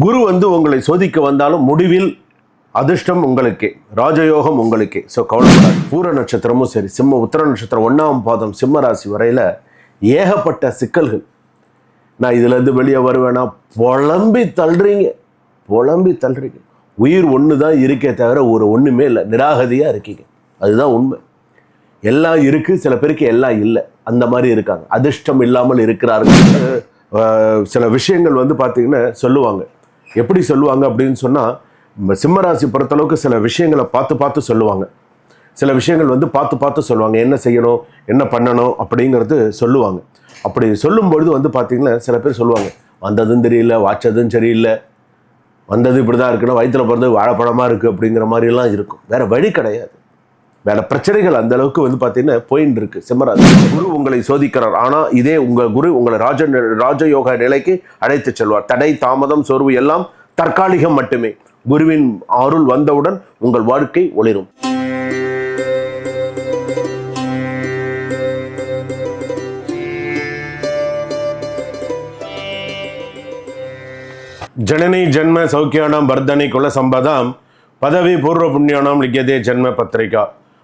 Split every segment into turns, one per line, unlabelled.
குரு வந்து உங்களை சோதிக்க வந்தாலும் முடிவில் அதிர்ஷ்டம் உங்களுக்கே ராஜயோகம் உங்களுக்கே. ஸோ கவலைப்படாது பூர நட்சத்திரமும் சரி சிம்ம உத்தர நட்சத்திரம் ஒன்றாம் பாதம் சிம்ம ராசி வரையில் ஏகப்பட்ட சிக்கல்கள். நான் இதுலேருந்து வெளியே வருவேனா? புலம்பி தள்ளுறீங்க. புலம்பி தள்ளுறீங்க. உயிர் ஒன்று தான் இருக்கே தவிர ஒரு ஒன்றுமே இல்லை. நிராகதியாக இருக்கீங்க. அதுதான் உண்மை. எல்லாம் இருக்குது சில பேருக்கு எல்லாம் இல்லை. அந்த மாதிரி இருக்காங்க. அதிர்ஷ்டம் இல்லாமல் இருக்கிறார்கள். சில விஷயங்கள் வந்து பார்த்தீங்கன்னா சொல்லுவாங்க. எப்படி சொல்லுவாங்க அப்படின்னு சொன்னால் சிம்மராசி பொறுத்தளவுக்கு சில விஷயங்களை பார்த்து பார்த்து சொல்லுவாங்க. சில விஷயங்கள் வந்து பார்த்து பார்த்து சொல்லுவாங்க. என்ன செய்யணும் என்ன பண்ணணும் அப்படிங்கிறது சொல்லுவாங்க. அப்படி சொல்லும்பொழுது வந்து பார்த்தீங்கன்னா சில பேர் சொல்லுவாங்க வந்ததும் தெரியல வாச்சதும் சரியில்லை. வந்தது இப்படி தான் இருக்குன்னா வயிற்றில் பிறந்தது வாழைப்பழமாக இருக்குது அப்படிங்கிற மாதிரிலாம் இருக்கும். வேறு வழி கிடையாது. வேற பிரச்சனைகள் அந்த அளவுக்கு வந்து பார்த்தீங்கன்னா போயின்னு இருக்கு. சிம்மராசி குரு உங்களை சோதிக்கிறார். ஆனால் இதே உங்க குரு உங்களை ராஜ ராஜயோக நிலைக்கு அழைத்து செல்வார். தடை தாமதம் சோர்வு எல்லாம் தற்காலிகம் மட்டுமே. குருவின் அருள் வந்தவுடன் உங்கள் வாழ்க்கை ஒளிரும். ஜனனி ஜென்ம சௌக்கியானாம் வர்தனை குல சம்பதாம் பதவி பூர்வ புண்ணியானாம் லிக்கியதே ஜென்ம பத்திரிகா.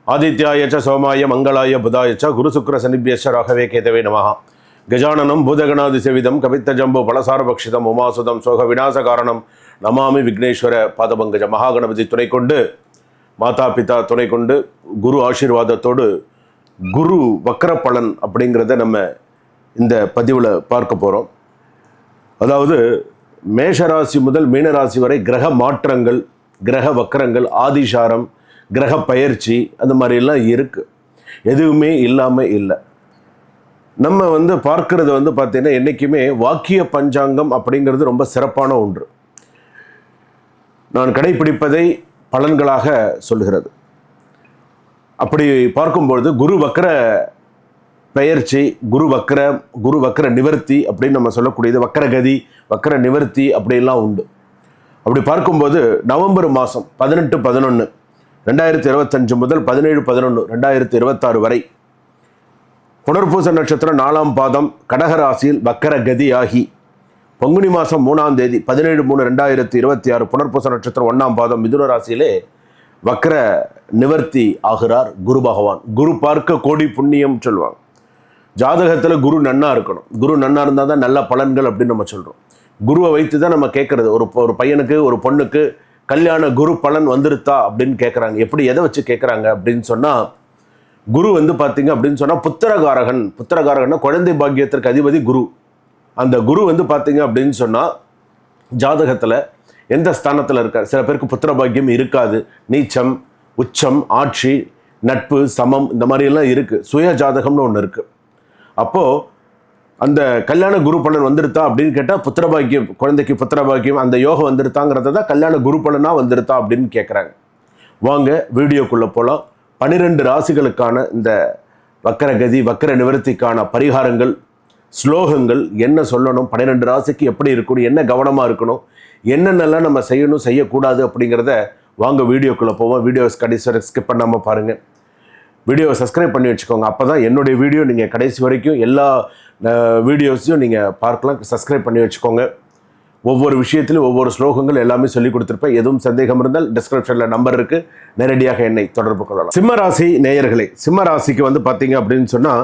ஆதித்யாயச்ச சோமாய மங்களாய புதாயச்ச ச குரு ராகவே கேதவே நமஹா கஜானனம் பூதகணாதி சேவிதம் கவித்த ஜம்பு பலசாரபக்ஷிதம் உமாசுதம் சோக விநாச காரணம் நமாமி விக்னேஸ்வர பாதபங்கஜ மகாகணபதி துணை கொண்டு மாதா பிதா துணை கொண்டு குரு ஆசீர்வாதத்தோடு குரு வக்கரப்பலன் பலன் அப்படிங்கிறத நம்ம இந்த பதிவில் பார்க்க போகிறோம் அதாவது மேஷராசி முதல் மீனராசி வரை கிரக மாற்றங்கள் கிரக வக்கரங்கள் ஆதிசாரம் கிரக பயிற்சி அந்த மாதிரிலாம் இருக்குது எதுவுமே இல்லாமல் இல்லை. நம்ம வந்து பார்க்கறது வந்து பார்த்திங்கன்னா என்றைக்குமே வாக்கிய பஞ்சாங்கம் அப்படிங்கிறது ரொம்ப சிறப்பான ஒன்று. நான் கடைபிடிப்பதை பலன்களாக சொல்கிறது அப்படி பார்க்கும்பொழுது குரு வக்கர பெயர்ச்சி குரு வக்கர குரு வக்கர நிவர்த்தி அப்படின்னு நம்ம சொல்லக்கூடியது வக்கரகதி வக்கர நிவர்த்தி அப்படிலாம் உண்டு. அப்படி பார்க்கும்போது நவம்பர் மாதம் பதினெட்டு பதினொன்று ரெண்டாயிரத்தி இருபத்தஞ்சு முதல் பதினேழு பதினொன்று ரெண்டாயிரத்தி இருபத்தாறு வரை புனர்பூச நட்சத்திரம் நாலாம் பாதம் கடகராசியில் வக்கர கதியாகி பங்குனி மாதம் மூணாம் தேதி பதினேழு மூணு ரெண்டாயிரத்தி இருபத்தி ஆறு புனர்பூச நட்சத்திரம் ஒன்றாம் பாதம் மிதுன ராசியிலே வக்கர நிவர்த்தி ஆகிறார் குரு பகவான். குரு பார்க்க கோடி புண்ணியம் சொல்லுவாங்க ஜாதகத்தில் குரு நன்னா இருக்கணும். குரு நன்னா இருந்தால் தான் நல்ல பலன்கள் அப்படின்னு நம்ம சொல்கிறோம் குருவை வைத்து தான் நம்ம கேட்குறது ஒரு ஒரு பையனுக்கு ஒரு பொண்ணுக்கு கல்யாண குரு பலன் வந்துருத்தா அப்படின்னு கேட்குறாங்க எப்படி எதை வச்சு கேட்குறாங்க அப்படின்னு சொன்னால் குரு வந்து பார்த்தீங்க அப்படின்னு சொன்னால் புத்திரகாரகன். புத்திரகாரகன்னா குழந்தை பாக்கியத்திற்கு அதிபதி குரு. அந்த குரு வந்து பார்த்தீங்க அப்படின்னு சொன்னால் ஜாதகத்தில் எந்த ஸ்தானத்தில் இருக்கார்? சில பேருக்கு புத்திர பாக்கியம் இருக்காது. நீச்சம் உச்சம் ஆட்சி நட்பு சமம் இந்த மாதிரியெல்லாம் இருக்குது சுய ஜாதகம்னு ஒன்று இருக்குது அப்போது அந்த கல்யாண குரு பலன் வந்துருத்தா அப்படின்னு கேட்டால் புத்திரபாக்கியம் குழந்தைக்கு புத்திரபாக்கியம் அந்த யோகம் வந்துருத்தாங்கிறத தான் கல்யாண குரு பலனாக வந்துருத்தா அப்படின்னு கேட்குறாங்க வாங்க வீடியோக்குள்ளே போகலாம் பன்னிரெண்டு ராசிகளுக்கான இந்த வக்கரகதி வக்கர நிவர்த்திக்கான பரிகாரங்கள் ஸ்லோகங்கள் என்ன சொல்லணும் பன்னிரெண்டு ராசிக்கு எப்படி இருக்கணும் என்ன கவனமாக இருக்கணும் என்னென்னலாம் நம்ம செய்யணும் செய்யக்கூடாது அப்படிங்கிறத வாங்க வீடியோக்குள்ளே போவோம். வீடியோஸ் கடைசி வரை ஸ்கிப் பண்ணாமல் பாருங்கள் வீடியோவை சப்ஸ்கிரைப் பண்ணி வச்சுக்கோங்க. அப்போ தான் என்னுடைய வீடியோ நீங்கள் கடைசி வரைக்கும் எல்லா வீடியோஸையும் நீங்கள் பார்க்கலாம். சப்ஸ்கிரைப் பண்ணி வச்சுக்கோங்க. ஒவ்வொரு விஷயத்திலும் ஒவ்வொரு ஸ்லோகங்கள் எல்லாமே சொல்லி கொடுத்துருப்பேன். எதுவும் சந்தேகம் இருந்தால் டிஸ்கிரிப்ஷனில் நம்பர் இருக்குது நேரடியாக என்னை தொடர்பு கொள்ளலாம். சிம்மராசி நேயர்களே சிம்மராசிக்கு வந்து பார்த்தீங்க அப்படின்னு சொன்னால்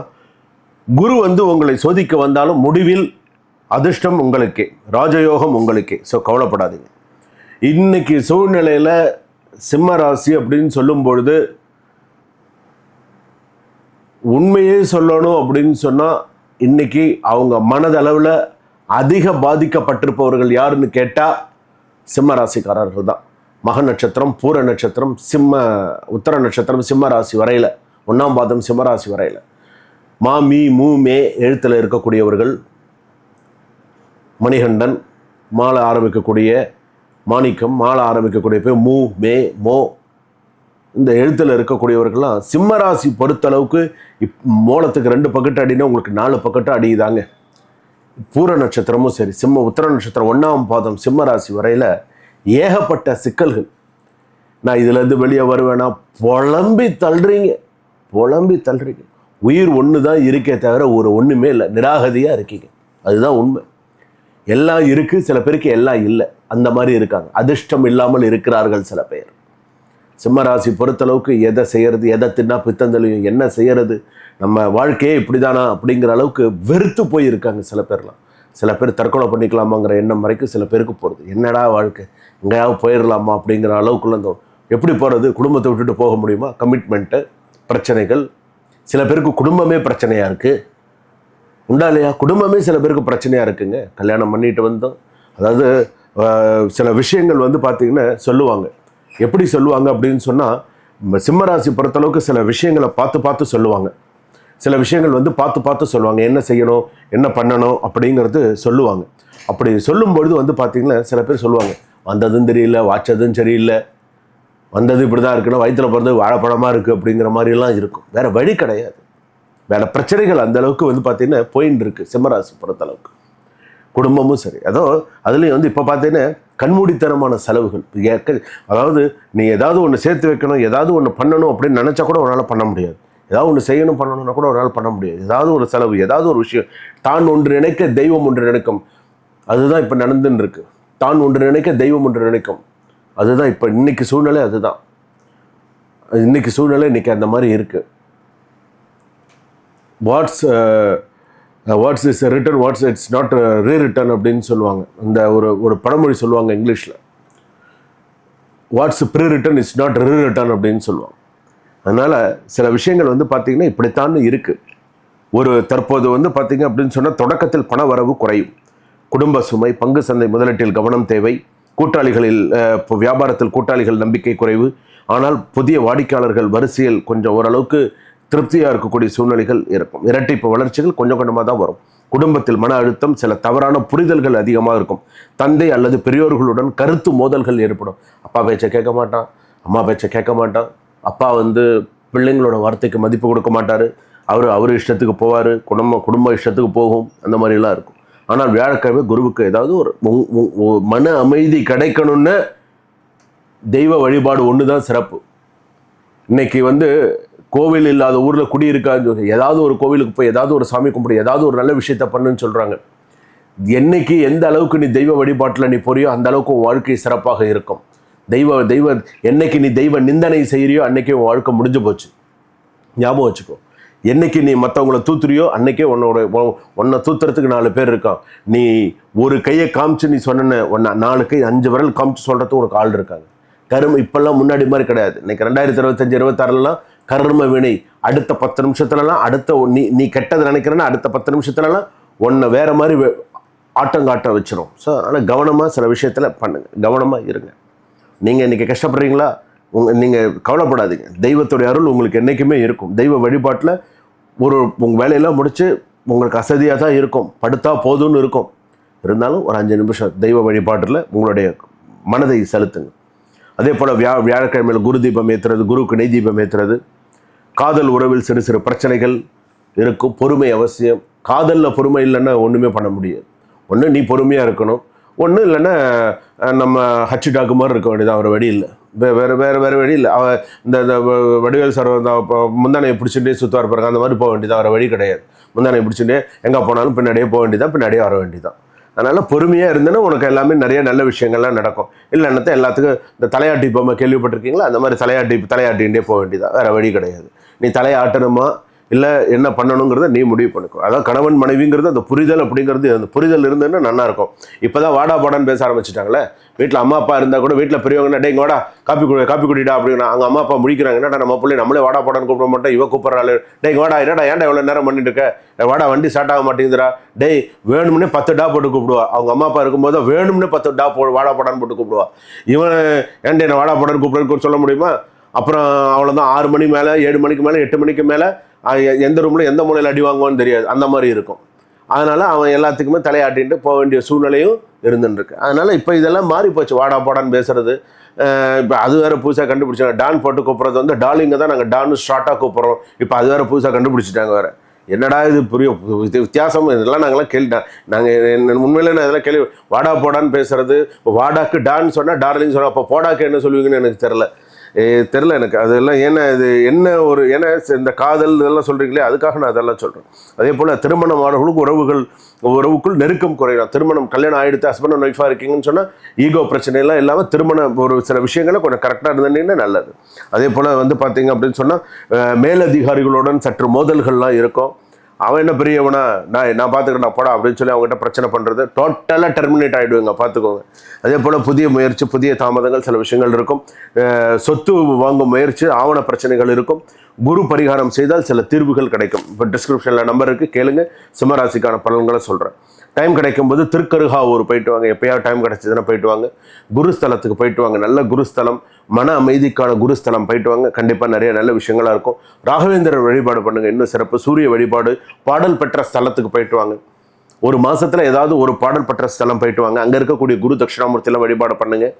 குரு வந்து உங்களை சோதிக்க வந்தாலும் முடிவில் அதிர்ஷ்டம் உங்களுக்கே ராஜயோகம் உங்களுக்கே. ஸோ கவலைப்படாதீங்க. இன்னைக்கு சூழ்நிலையில் சிம்ம ராசி அப்படின்னு சொல்லும் பொழுது உண்மையே சொல்லணும் அப்படின்னு சொன்னால் இன்றைக்கி அவங்க மனதளவில் அதிக பாதிக்கப்பட்டிருப்பவர்கள் யாருன்னு கேட்டால் சிம்ம ராசிக்காரர்கள் தான். மக நட்சத்திரம் பூர நட்சத்திரம் சிம்ம உத்தர நட்சத்திரம் சிம்ம ராசி வரையில் ஒன்றாம் பாதம் சிம்ம ராசி வரையில். மா மீ மூ மே எழுத்தில் இருக்கக்கூடியவர்கள் மணிகண்டன் மாலை ஆரம்பிக்கக்கூடிய மாணிக்கம் மாலை ஆரம்பிக்கக்கூடிய பேர் மூ மே மோ இந்த எழுத்தில் இருக்கக்கூடியவர்கள்லாம் சிம்மராசி பொறுத்தளவுக்கு இப் மோளத்துக்கு ரெண்டு பக்கெட்டு அடினா உங்களுக்கு நாலு பக்கெட்டு அடியுதாங்க. பூர நட்சத்திரமும் சரி சிம்ம உத்தர நட்சத்திரம் ஒன்றாம் பாதம் சிம்ம ராசி வரையில் ஏகப்பட்ட சிக்கல்கள். நான் இதுலேருந்து வெளியே வருவேன்னா புலம்பி தள்ளுறீங்க. புலம்பி தள்ளுறீங்க. உயிர் ஒன்று தான் இருக்கே தவிர ஒரு ஒன்றுமே இல்லை. நிராகதியாக இருக்கீங்க. அதுதான் உண்மை. எல்லாம் இருக்குது சில பேருக்கு எல்லாம் இல்லை. அந்த மாதிரி இருக்காங்க. அதிர்ஷ்டம் இல்லாமல் இருக்கிறார்கள் சில பேர். சிம்மராசி பொறுத்தளவுக்கு எதை செய்கிறது எதை தின்னா பித்தந்தலையும் என்ன செய்கிறது நம்ம வாழ்க்கையே இப்படி தானா அப்படிங்கிற அளவுக்கு வெறுத்து போய் இருக்காங்க சில பேர்லாம். சில பேர் தற்கொலை பண்ணிக்கலாமாங்கிற எண்ணம் வரைக்கும் சில பேருக்கு போகிறது என்னடா வாழ்க்கை? எங்கேயாவது போயிடலாமா அப்படிங்கிற அளவுக்குள்ள தோணும் எப்படி போகிறது குடும்பத்தை விட்டுட்டு போக முடியுமா? கமிட்மெண்ட்டு பிரச்சனைகள். சில பேருக்கு குடும்பமே பிரச்சனையாக இருக்குது உண்டா இல்லையா? குடும்பமே சில பேருக்கு பிரச்சனையாக இருக்குங்க. கல்யாணம் பண்ணிட்டு வந்தோம். அதாவது சில விஷயங்கள் வந்து பார்த்திங்கன்னா சொல்லுவாங்க. எப்படி சொல்லுவாங்க அப்படின்னு சொன்னால் சிம்மராசி பொறுத்தளவுக்கு சில விஷயங்களை பார்த்து பார்த்து சொல்லுவாங்க. சில விஷயங்கள் வந்து பார்த்து பார்த்து சொல்லுவாங்க. என்ன செய்யணும் என்ன பண்ணணும் அப்படிங்கிறது சொல்லுவாங்க. அப்படி சொல்லும் பொழுது வந்து பார்த்திங்கன்னா சில பேர் சொல்லுவாங்க வந்ததும் தெரியல வாச்சதும் சரியில்லை. வந்தது இப்படி தான் இருக்குன்னா வயிற்றுல பிறந்தது வாழைப்பழமாக இருக்குது அப்படிங்கிற மாதிரிலாம் இருக்கும். வேறு வழி கிடையாது. வேறு பிரச்சனைகள் அந்தளவுக்கு வந்து பார்த்திங்கன்னா போயின்னு இருக்குது சிம்மராசி பொறுத்தளவுக்கு. குடும்பமும் சரி. அதோ அதுலேயும் வந்து இப்போ பார்த்தீங்கன்னா கண்மூடித்தனமான செலவுகள். அதாவது நீ ஏதாவது ஒன்று சேர்த்து வைக்கணும் ஏதாவது ஒன்று பண்ணணும் அப்படின்னு நினச்சா கூட உன்னால் பண்ண முடியாது. ஏதாவது ஒன்று செய்யணும் பண்ணணும்னா கூட ஒரு நாள் பண்ண முடியாது. ஏதாவது ஒரு செலவு ஏதாவது ஒரு விஷயம். தான் ஒன்று நினைக்க தெய்வம் ஒன்று நினைக்கும். அதுதான் இப்போ நடந்துன்னு இருக்கு. தான் ஒன்று நினைக்க தெய்வம் ஒன்று நினைக்கும். அதுதான் இப்போ இன்னைக்கு சூழ்நிலை அதுதான். இன்னைக்கு சூழ்நிலை இன்னைக்கு அந்த மாதிரி இருக்குது what's what's is return what's it's not re return அப்படின்னு சொல்லுவாங்க. இந்த ஒரு ஒரு பழமொழி சொல்லுவாங்க இங்கிலீஷில். What's free return is not re return அப்படின்னு சொல்லுவாங்க. அதனால் சில விஷயங்கள் வந்து பார்த்திங்கன்னா இப்படித்தான் இருக்குது ஒரு தற்போது வந்து பார்த்திங்க அப்படின்னு சொன்னால் தொடக்கத்தில் பண வரவு குறையும். குடும்ப சுமை பங்கு சந்தை முதலீட்டில் கவனம் தேவை. கூட்டாளிகளில் இப்போ வியாபாரத்தில் கூட்டாளிகள் நம்பிக்கை குறைவு. ஆனால் புதிய வாடிக்கையாளர்கள் வரிசையில் கொஞ்சம் ஓரளவுக்கு திருப்தியாக இருக்கக்கூடிய சூழ்நிலைகள் இருக்கும். இரட்டிப்பு வளர்ச்சிகள் கொஞ்சம் கொஞ்சமாக தான் வரும். குடும்பத்தில் மன அழுத்தம் சில தவறான புரிதல்கள் அதிகமாக இருக்கும். தந்தை அல்லது பெரியோர்களுடன் கருத்து மோதல்கள் ஏற்படும். அப்பா பேச்சை கேட்க மாட்டான் அம்மா பேச்சை கேட்க மாட்டான். அப்பா வந்து பிள்ளைங்களோட வார்த்தைக்கு மதிப்பு கொடுக்க மாட்டார். அவர் அவர் இஷ்டத்துக்கு போவார் குடும்ப குடும்ப இஷ்டத்துக்கு போகும். அந்த மாதிரிலாம் இருக்கும். ஆனால் வியாழக்கிழமை குருவுக்கு ஏதாவது ஒரு மன அமைதி கிடைக்கணும்னு தெய்வ வழிபாடு ஒன்று தான் சிறப்பு. இன்னைக்கு வந்து கோவில் இல்லாத ஊரில் குடியிருக்கான்னு சொல்லி ஏதாவது ஒரு கோவிலுக்கு போய் ஏதாவது ஒரு சாமி கும்பிடு ஏதாவது ஒரு நல்ல விஷயத்த பண்ணுன்னு சொல்கிறாங்க என்னைக்கு எந்த அளவுக்கு நீ தெய்வ வழிபாட்டில் நீ போறியோ அந்த அளவுக்கு உன் வாழ்க்கை சிறப்பாக இருக்கும். தெய்வ தெய்வ என்னைக்கு நீ தெய்வ நிந்தனை செய்கிறியோ அன்னைக்கே உன் வாழ்க்கை முடிஞ்சு போச்சு. ஞாபகம் வச்சுக்கோ. என்னைக்கு நீ மற்றவங்கள தூத்துறியோ அன்னைக்கே உன்னோட உன்னை தூத்துறதுக்கு நாலு பேர் இருக்கான். நீ ஒரு கையை காமிச்சு நீ சொன்ன ஒன்று நாலு கை அஞ்சு விரல் காமிச்சு சொல்கிறதுக்கு உனக்கு ஆள் இருக்காங்க. கரும இப்பெல்லாம் முன்னாடி மாதிரி கிடையாது. இன்னைக்கு ரெண்டாயிரத்தி இருபத்தஞ்சி இருபத்தாறுலாம் கர்ம வினை. அடுத்த பத்து நிமிஷத்துலலாம் அடுத்த நீ நீ கெட்டது நினைக்கிறேன்னா அடுத்த பத்து நிமிஷத்துலலாம் உன்னை வேறு மாதிரி வெ- ஆட்டங்காட்ட வச்சிடும் ஸோ அதனால் கவனமாக சில விஷயத்தில் பண்ணுங்கள் கவனமாக இருங்க. நீங்கள் இன்றைக்கி கஷ்டப்படுறீங்களா? உங்கள் நீங்கள் கவலைப்படாதீங்க. தெய்வத்துடைய அருள் உங்களுக்கு என்றைக்குமே இருக்கும். தெய்வ வழிபாட்டில் ஒரு உங்கள் வேலையெல்லாம் முடித்து உங்களுக்கு அசதியாக தான் இருக்கும். படுத்தா போதும்னு இருக்கும். இருந்தாலும் ஒரு அஞ்சு நிமிஷம் தெய்வ வழிபாட்டில் உங்களுடைய மனதை செலுத்துங்க. அதே போல் வியா வியாழக்கிழமையில் குரு தீபம் ஏற்றுறது குருவுக்கு நெய் தீபம் ஏற்றுறது காதல் உறவில் சிறு சிறு பிரச்சனைகள் இருக்கும் பொறுமை அவசியம். காதலில் பொறுமை இல்லைன்னா ஒன்றுமே பண்ண முடியாது. ஒன்று நீ பொறுமையாக இருக்கணும். ஒன்று இல்லைன்னா நம்ம ஹச்சு டாக்கு மாதிரி இருக்க வேண்டியது அவர் வழி இல்லை. வே வேறு வேறு வேறு வழி இல்லை. அவ இந்த இந்த வ- வடிவேல் சார் இந்த முந்தானையை பிடிச்சிட்டே சுற்றுவார் பாருங்க அந்த மாதிரி போக வேண்டியது அவரை வழி கிடையாது. முந்தானையை பிடிச்சிட்டே எங்கே போனாலும் பின்னாடியே போக வேண்டியதான் பின்னாடியே வர வேண்டியதான் அதனால் பொறுமையாக இருந்தேன்னா உனக்கு எல்லாமே நிறைய நல்ல விஷயங்கள்லாம் நடக்கும். இல்லைன்னா எல்லாத்துக்கும் இந்த தலையாட்டி பொம்மை கேள்விப்பட்டிருக்கீங்களா? அந்த மாதிரி தலையாட்டி தலையாட்டிகிட்டே போக வேண்டியதான் வேறு வழி கிடையாது. நீ தலையாட்டணுமா? இல்லை என்ன பண்ணணுங்கிறத நீ முடிவு பண்ணிக்கோ. அதான் கணவன் மனைவிங்கிறது அந்த புரிதல் அப்படிங்கிறது அந்த புரிதல் இருந்ததுன்னா நல்லா இருக்கும். இப்போ தான் வாடா பாடான்னு பேச ஆரம்பிச்சிட்டாங்களே. வீட்டில் அம்மா அப்பா இருந்தால் கூட வீட்டில் பெரியவங்கன்னா டே வாடா காப்பி குடி காப்பி குடிடா அப்படின்னா. அவங்க அம்மா அப்பா முடிக்கிறாங்க. என்னடா நம்ம பிள்ளை நம்மளே வாடா பாடான்னு கூப்பிட மாட்டோம். இவ கூப்பிட்றாள் டேய் வாடா என்னடா ஏன்டா இவ்வளோ நேரம் பண்ணிட்டு இருக்க? வாடா வண்டி ஸ்டார்ட் ஆக மாட்டேங்குதுடா. டேய் வேணும்னே பத்து டா போட்டு கூப்பிடுவா. அவங்க அம்மா அப்பா இருக்கும்போது வேணும்னே பத்து டா போ வாடா பாடான்னு போட்டு கூப்பிடுவா. இவன் ஏன்டா என்ன வாடா பாடான்னு கூப்பிடுன்னு சொல்ல முடியுமா? அப்புறம் அவ்வளோதான் ஆறு மணி மேலே ஏழு மணிக்கு மேலே எட்டு மணிக்கு மேலே எந்த ரூமில் எந்த மூலையில் அடி வாங்குவான்னு தெரியாது. அந்த மாதிரி இருக்கும். அதனால் அவன் எல்லாத்துக்குமே தலையாட்டின்ட்டு போக வேண்டிய சூழ்நிலையும் இருந்துருக்கு அதனால் இப்போ இதெல்லாம் மாறி போச்சு. வாடா போடான்னு பேசுறது. இப்போ அது வேறு புதுசாக கண்டுபிடிச்சாங்க. டான் போட்டு கூப்பிட்றது வந்து டாலிங்கை தான் நாங்கள் டான்னு ஷார்ட்டாக கூப்பிட்றோம். இப்போ அது வேறு புதுசாக கண்டுபிடிச்சிட்டாங்க வேறு. என்னடா இது புரிய வித்தியாசம். இதெல்லாம் நாங்களாம் கேள்விட்டேன் நாங்கள் உண்மையில நான் இதெல்லாம் கேள்வி வாடா போடான்னு பேசுறது வாடாக்கு டான்னு சொன்னால் டார்லிங் சொன்னால் அப்போ போடாக்கு என்ன சொல்லுவீங்கன்னு எனக்கு தெரில தெரில எனக்கு. அதெல்லாம் ஏன்னா இது என்ன ஒரு ஏன்னா இந்த காதல் இதெல்லாம் சொல்கிறீங்களே அதுக்காக நான் அதெல்லாம் சொல்கிறேன் அதே போல் திருமணம் ஆனவர்களுக்கு உறவுகள் உறவுக்குள் நெருக்கம் குறையலாம். திருமணம் கல்யாணம் ஆகிடுத்து ஹஸ்பண்ட் அண்ட் ஒய்ஃபாக இருக்கீங்கன்னு சொன்னால் ஈகோ பிரச்சனைலாம் இல்லாமல் திருமணம் ஒரு சில விஷயங்களை கொஞ்சம் கரெக்டாக இருந்தீங்கன்னா நல்லது. அதே போல் வந்து பார்த்தீங்க அப்படின்னு சொன்னால் மேலதிகாரிகளுடன் சற்று மோதல்கள்லாம் இருக்கும். அவன் என்ன பெரியவனா? நான் நான் பார்த்துக்கிட்டேன் போடா அப்படின்னு சொல்லி அவங்ககிட்ட பிரச்சனை பண்ணுறது டோட்டலாக டெர்மினேட் ஆகிடுவாங்க பார்த்துக்கோங்க. அதே போல் புதிய முயற்சி புதிய தாமதங்கள் சில விஷயங்கள் இருக்கும். சொத்து வாங்கும் முயற்சி ஆவண பிரச்சனைகள் இருக்கும். குரு பரிகாரம் செய்தால் சில தீர்வுகள் கிடைக்கும். இப்போ டிஸ்கிரிப்ஷனில் நம்பர் இருக்குது கேளுங்க. சிம்மராசிக்கான பலன்களை சொல்கிறேன் டைம் கிடைக்கும்போது திருக்கருகாவூர் போயிட்டு வாங்க. எப்பயாவது டைம் கிடைச்சதுன்னா போயிட்டு வாங்க. குருஸ்தலத்துக்கு போயிட்டு வாங்க. நல்ல குருஸ்தலம் மன அமைதிக்கான குருஸ்தலம் போயிட்டு வாங்க. கண்டிப்பாக நிறைய நல்ல விஷயங்களாக இருக்கும். ராகவேந்திரர் வழிபாடு பண்ணுங்கள் இன்னும் சிறப்பு. சூரிய வழிபாடு பாடல் பெற்ற ஸ்தலத்துக்கு போயிட்டு வாங்க. ஒரு மாதத்தில் ஏதாவது ஒரு பாடல் பெற்ற ஸ்தலம் போயிட்டு வாங்க. அங்கே இருக்கக்கூடிய குரு தட்சிணாமூர்த்தியெல்லாம் வழிபாடு பண்ணுங்கள்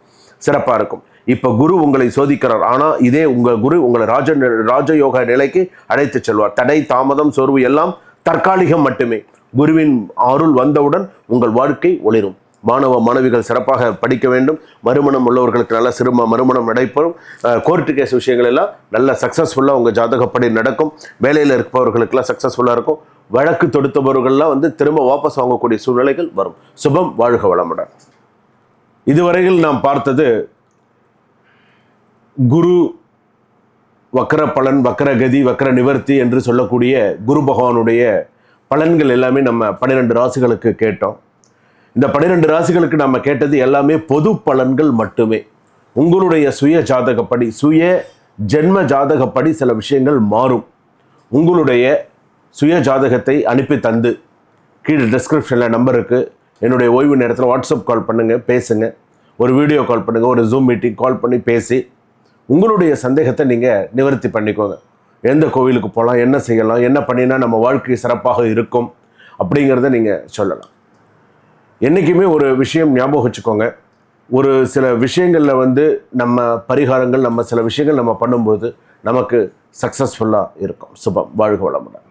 சிறப்பாக இருக்கும். இப்போ குரு உங்களை சோதிக்கிறார். ஆனால் இதே உங்கள் குரு உங்களை ராஜ ராஜயோக நிலைக்கு அழைத்து செல்வார். தடை தாமதம் சோர்வு எல்லாம் தற்காலிகம் மட்டுமே. குருவின் அருள் வந்தவுடன் உங்கள் வாழ்க்கை ஒளிரும். மாணவ மாணவிகள் சிறப்பாக படிக்க வேண்டும். மறுமணம் உள்ளவர்களுக்கு நல்ல சிறும மறுமணம் நடைபெறும். கோர்ட்டு கேஸ் விஷயங்கள் எல்லாம் நல்ல சக்ஸஸ்ஃபுல்லாக உங்கள் ஜாதகப்படி நடக்கும். வேலையில் இருப்பவர்களுக்கெல்லாம் சக்ஸஸ்ஃபுல்லாக இருக்கும். வழக்கு தொடுத்தவர்கள்லாம் வந்து திரும்ப வாபஸ் வாங்கக்கூடிய சூழ்நிலைகள் வரும். சுபம் வாழ்க வளமுடன். இதுவரையில் நாம் பார்த்தது குரு வக்கர பலன் வக்கரகதி வக்கர நிவர்த்தி என்று சொல்லக்கூடிய குரு பகவானுடைய பலன்கள் எல்லாமே நம்ம பன்னிரெண்டு ராசிகளுக்கு கேட்டோம். இந்த பன்னிரெண்டு ராசிகளுக்கு நம்ம கேட்டது எல்லாமே பொது பலன்கள் மட்டுமே. உங்களுடைய சுய ஜாதகப்படி சுய ஜென்ம ஜாதகப்படி சில விஷயங்கள் மாறும். உங்களுடைய சுய ஜாதகத்தை அனுப்பி தந்து கீழே டிஸ்கிரிப்ஷனில் நம்பர் இருக்குது என்னுடைய ஓய்வு நேரத்தில் வாட்ஸ்அப் கால் பண்ணுங்கள் பேசுங்கள் ஒரு வீடியோ கால் பண்ணுங்கள் ஒரு ஜூம் மீட்டிங் கால் பண்ணி பேசி உங்களுடைய சந்தேகத்தை நீங்கள் நிவர்த்தி பண்ணிக்கோங்க. எந்த கோவிலுக்கு போகலாம் என்ன செய்யலாம் என்ன பண்ணினா நம்ம வாழ்க்கை சிறப்பாக இருக்கும் அப்படிங்கிறத நீங்கள் சொல்லலாம். என்றைக்குமே ஒரு விஷயம் ஞாபகம் வச்சுக்கோங்க. ஒரு சில விஷயங்களில் வந்து நம்ம பரிகாரங்கள் நம்ம சில விஷயங்கள் நம்ம பண்ணும்போது நமக்கு சக்ஸஸ்ஃபுல்லாக இருக்கும். சுபம் வாழ்க வளமுடன்.